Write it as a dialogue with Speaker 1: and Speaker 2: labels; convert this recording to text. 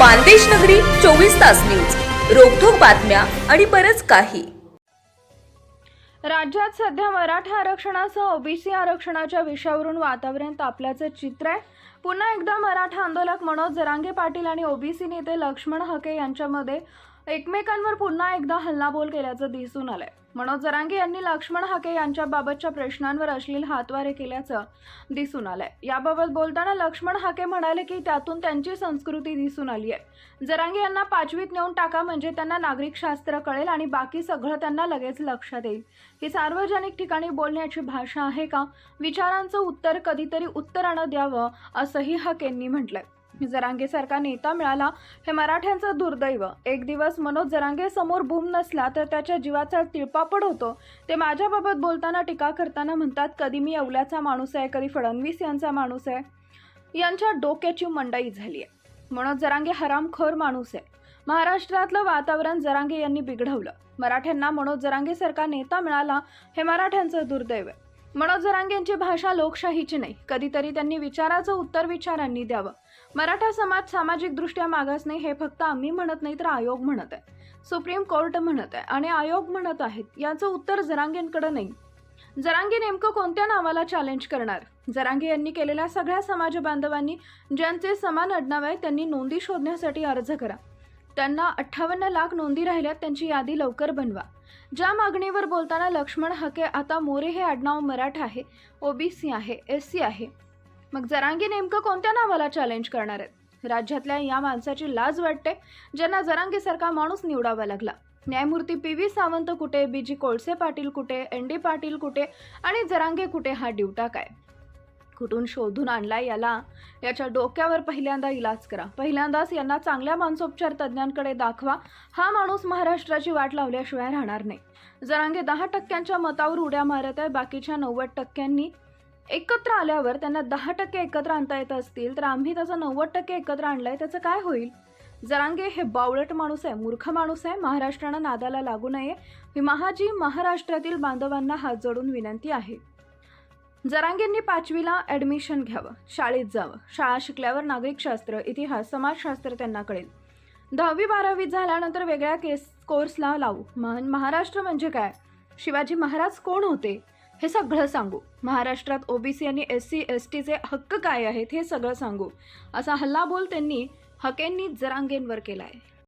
Speaker 1: मानदेश नगरी चोवीस तास न्यूज. रोखोक बातम्या आणि बरच काही.
Speaker 2: राज्यात सध्या मराठा आरक्षणासह ओबीसी आरक्षणाच्या विषयावरून वातावरण तापल्याचं चित्र आहे. पुन्हा एकदा मराठा आंदोलक मनोज जरांगे पाटील आणि ओबीसी नेते लक्ष्मण हके यांच्यामध्ये एकमेकांवर पुन्हा एकदा हल्लाबोल केल्याचं दिसून आलंय. मनोज जरांगे यांनी लक्ष्मण हाके यांच्याबाबतच्या प्रश्नांवर अश्लील हातवारे केल्याचं दिसून आलंय. याबाबत बोलताना लक्ष्मण हाके म्हणाले की त्यातून त्यांची संस्कृती दिसून आली आहे जरांगे यांना पाचवीत नेऊन टाका म्हणजे त्यांना नागरिकशास्त्र कळेल आणि बाकी सगळं त्यांना लगेच लक्षात येईल. ही सार्वजनिक ठिकाणी बोलण्याची भाषा आहे का? विचारांचं उत्तर कधीतरी उत्तरानं द्यावं असंही हकेंनी म्हटलंय. जरांगेसारखा नेता मिळाला हे मराठ्यांचं दुर्दैव. एक दिवस मनोज जरांगे समोर बूम नसला तर त्याच्या जीवाचा तिळपापड होतो. ते माझ्याबाबत बोलताना टीका करताना म्हणतात कधी मी अवल्याचा माणूस आहे कधी फडणवीस यांचा माणूस आहे. यांच्या डोक्याची मंडई झाली आहे मनोज जरांगे हरामखोर माणूस आहे. महाराष्ट्रातलं वातावरण जरांगे यांनी बिघडवलं. मराठ्यांना मनोज जरांगेसारखा नेता मिळाला हे मराठ्यांचं दुर्दैव आहे. मनोज जरांगे यांची भाषा लोकशाहीची नाही. कधीतरी त्यांनी विचाराचं उत्तर विचारांनी द्यावं. मराठा समाज सामाजिकदृष्ट्या मागास नाही हे फक्त आम्ही म्हणत नाही तर आयोग म्हणत आहे. सुप्रीम कोर्ट म्हणत आहे. आणि आयोग म्हणत आहेत याचं उत्तर जरांगेंकडे नाही. जरांगी नेमकं कोणत्या नावाला चॅलेंज करणार? जरांगे यांनी केलेल्या सगळ्या समाज बांधवांनी ज्यांचे समान आडनाव आहे त्यांनी नोंदी शोधण्यासाठी अर्ज करा. त्यांना अठ्ठावन्न लाख नोंदी राहिल्यात त्यांची यादी लवकर बनवा. ज्या मागणीवर बोलताना लक्ष्मण हके आता मोरे हे आडनाव मराठा आहे ओबीसी आहे एस सी आहे. मग जरांगी नेमकं कोणत्या नावाला चॅलेंज करणार आहेत? राज्यातल्या या माणसाची लाज वाटते ज्यांना जरांगेसारखा माणूस निवडावा लागला. न्यायमूर्ती पी. व्ही. सावंत कुठे बी. जी. कोळसे पाटील कुठे एन. डी. पाटील कुठे आणि जरांगे कुठे हा ड्युटा काय? कुठून शोधून आणलाय याला? याच्या डोक्यावर पहिल्यांदा इलाज करा. पहिल्यांदाच यांना चांगल्या मानसोपचार तज्ज्ञांकडे दाखवा. हा माणूस महाराष्ट्राची वाट लावल्याशिवाय राहणार नाही. जरांगे दहा टक्क्यांच्या मतावर उड्या मारत आहे बाकीच्या नव्वद टक्क्यांनी एकत्र आल्यावर त्यांना दहा टक्के एकत्र आणता येत असतील तर आम्ही त्याचं नव्वद टक्के एकत्र आणलाय त्याचं काय होईल? जरांगे हे बावळट माणूस आहे मूर्ख माणूस आहे महाराष्ट्रानं नादाला लागू नये. ही महाजी महाराष्ट्रातील बांधवांना हात जोडून विनंती आहे. जरांगेंनी पाचवीला ॲडमिशन घ्यावं शाळेत जावं. शाळा शिकल्यावर नागरिकशास्त्र इतिहास समाजशास्त्र त्यांना कळेल. दहावी बारावी झाल्यानंतर वेगळ्या केस कोर्सला लावू. महान महाराष्ट्र म्हणजे काय? शिवाजी महाराज कोण होते? हे सगळं सांगू. महाराष्ट्रात ओबीसी आणि एस सी एस टीचे हक्क काय आहेत हे सगळं सांगू. असा हल्लाबोल त्यांनी हकेंनी जरांगेंवर केला आहे